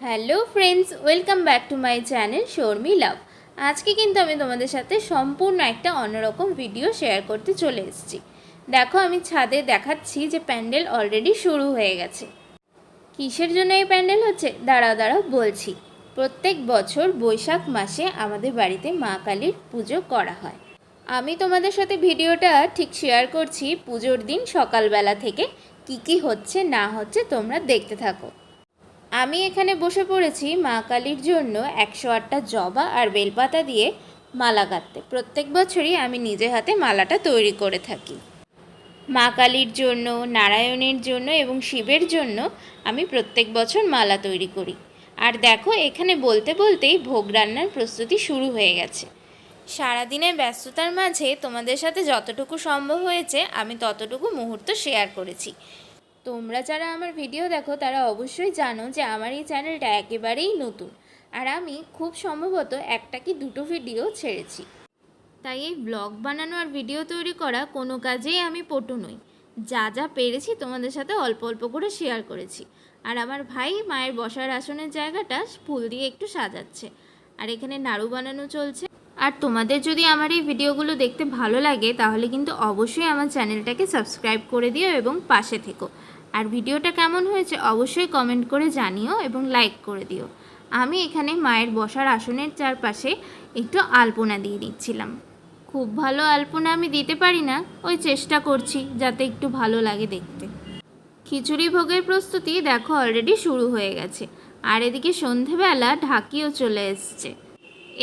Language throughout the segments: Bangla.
Hello friends, welcome back to my channel Sharmi love. আজকে কিন্তু আমি তোমাদের সাথে সম্পূর্ণ একটা অন্যরকম ভিডিও শেয়ার করতে চলে এসেছি। দেখো, আমি ছাদে দেখাচ্ছি যে প্যান্ডেল অলরেডি শুরু হয়ে গেছে। কিসের জন্য এই প্যান্ডেল হচ্ছে? দাঁড়াও দাঁড়াও, বলছি। প্রত্যেক বছর বৈশাখ মাসে আমাদের বাড়িতে মা কালীর পুজো করা হয়। আমি তোমাদের সাথে ভিডিওটা ঠিক শেয়ার করছি পুজোর দিন সকালবেলা থেকে। কি কি হচ্ছে, না হচ্ছে তোমরা দেখতে থাকো। আমি এখানে বসে পড়েছি মা কালীর জন্য একশো আটটা জবা আর বেলপাতা দিয়ে মালা গাঁথতে। প্রত্যেক বছরই আমি নিজে হাতে মালাটা তৈরি করে থাকি। মা কালীর জন্য, নারায়ণের জন্য এবং শিবের জন্য আমি প্রত্যেক বছর মালা তৈরি করি। আর দেখো, এখানে বলতে বলতেই ভোগ রান্নার প্রস্তুতি শুরু হয়ে গেছে। সারাদিনের ব্যস্ততার মাঝে তোমাদের সাথে যতটুকু সম্ভব হয়েছে আমি ততটুকু মুহূর্ত শেয়ার করেছি। তোমরা যারা আমার ভিডিও দেখো, তারা অবশ্যই জানো যে আমার এই চ্যানেলটা একেবারেই নতুন। আর আমি খুব সম্ভবত একটা কি দুটো ভিডিও ছেড়েছি। তাই এই ব্লগ বানানো আর ভিডিও তৈরি করা কোনো কাজেই আমি পটু নই। যা যা পেরেছি তোমাদের সাথে অল্প অল্প করে শেয়ার করেছি। আর আমার ভাই মায়ের বসার আসনের জায়গাটা ফুল দিয়ে একটু সাজাচ্ছে। আর এখানে নাড়ু বানানো চলছে। আর তোমাদের যদি আমার এই ভিডিওগুলো দেখতে ভালো লাগে, তাহলে কিন্তু অবশ্যই আমার চ্যানেলটাকে সাবস্ক্রাইব করে দিও এবং পাশে থেকো। আর ভিডিওটা কেমন হয়েছে অবশ্যই কমেন্ট করে জানিও এবং লাইক করে দিও। আমি এখানে মায়ের বসার আসনের চারপাশে একটু আলপনা দিয়ে দিচ্ছিলাম। খুব ভালো আলপনা আমি দিতে পারি না, ওই চেষ্টা করছি যাতে একটু ভালো লাগে দেখতে। খিচুড়ি ভোগের প্রস্তুতি দেখো অলরেডি শুরু হয়ে গেছে, আর এদিকে সন্ধেবেলা ঢাকিও চলে এসছে।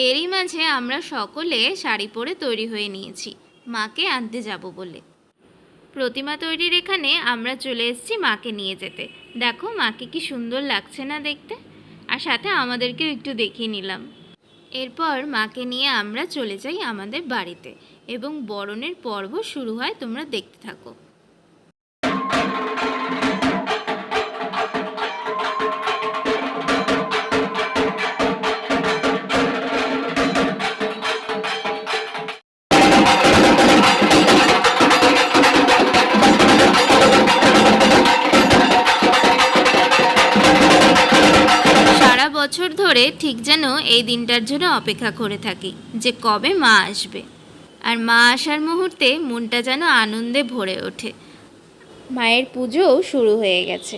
এরই মাঝে আমরা সকলে শাড়ি পরে তৈরি হয়ে নিয়েছি, মাকে আনতে যাব বলে। প্রতিমা তৈরির এখানে আমরা চলে এসেছি মাকে নিয়ে যেতে। দেখো মাকে কি সুন্দর লাগছে না দেখতে। আর সাথে আমাদেরকেও একটু দেখিয়ে নিলাম। এরপর মাকে নিয়ে আমরা চলে যাই আমাদের বাড়িতে এবং বরণের পর্ব শুরু হয়, তোমরা দেখতে থাকো। বছর ধরে ঠিক যেন এই দিনটার জন্য অপেক্ষা করে থাকি যে কবে মা আসবে। আর মা আসার মুহূর্তে মনটা যেন আনন্দে ভরে ওঠে। মায়ের পুজোও শুরু হয়ে গেছে।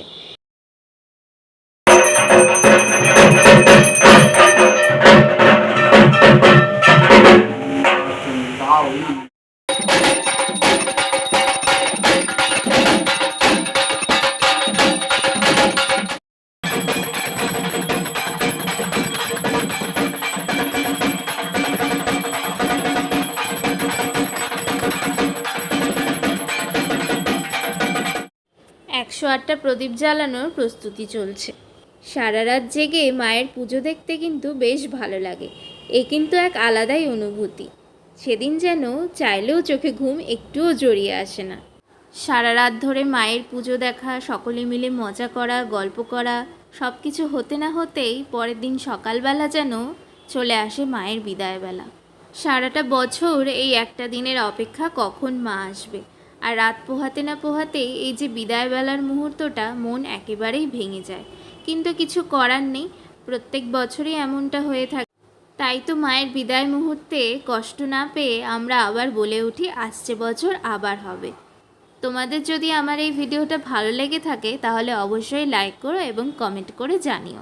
একশো আটটা প্রদীপ জ্বালানোর প্রস্তুতি চলছে। সারা রাত জেগে মায়ের পুজো দেখতে কিন্তু বেশ ভালো লাগে। এ কিন্তু এক আলাদাই অনুভূতি। সেদিন যেন চাইলেও চোখে ঘুম একটুও জড়িয়ে আসে না। সারা রাত ধরে মায়ের পুজো দেখা, সকলে মিলে মজা করা, গল্প করা সব কিছু হতে না হতেই পরের দিন সকালবেলা যেন চলে আসে মায়ের বিদায়বেলা। সারাটা বছর এই একটা দিনের অপেক্ষা কখন মা আসবে? আর রাত পোহাতে না পোহাতেই এই যে বিদায়বেলার মুহূর্তটা, মন একেবারেই ভেঙে যায়। কিন্তু কিছু করার নেই, প্রত্যেক বছরই এমনটা হয়ে থাকে। তাই তো মায়ের বিদায় মুহূর্তে কষ্ট না পেয়ে আমরা আবার বলে উঠি, আসছে বছর, আবার হবে। তোমাদের যদি আমার এই ভিডিওটা ভালো লেগে থাকে, তাহলে অবশ্যই লাইক করো এবং কমেন্ট করে জানিও।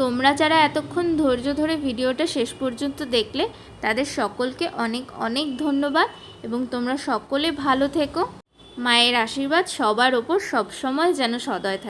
তোমরা যারা এতক্ষণ ধৈর্য ধরে ভিডিওটা শেষ পর্যন্ত দেখলে, তাদের সকলকে অনেক অনেক ধন্যবাদ এবং তোমরা সকলে ভালো থেকো। মায়ের আশীর্বাদ সবার ওপর সবসময় যেন সদয় থাকে।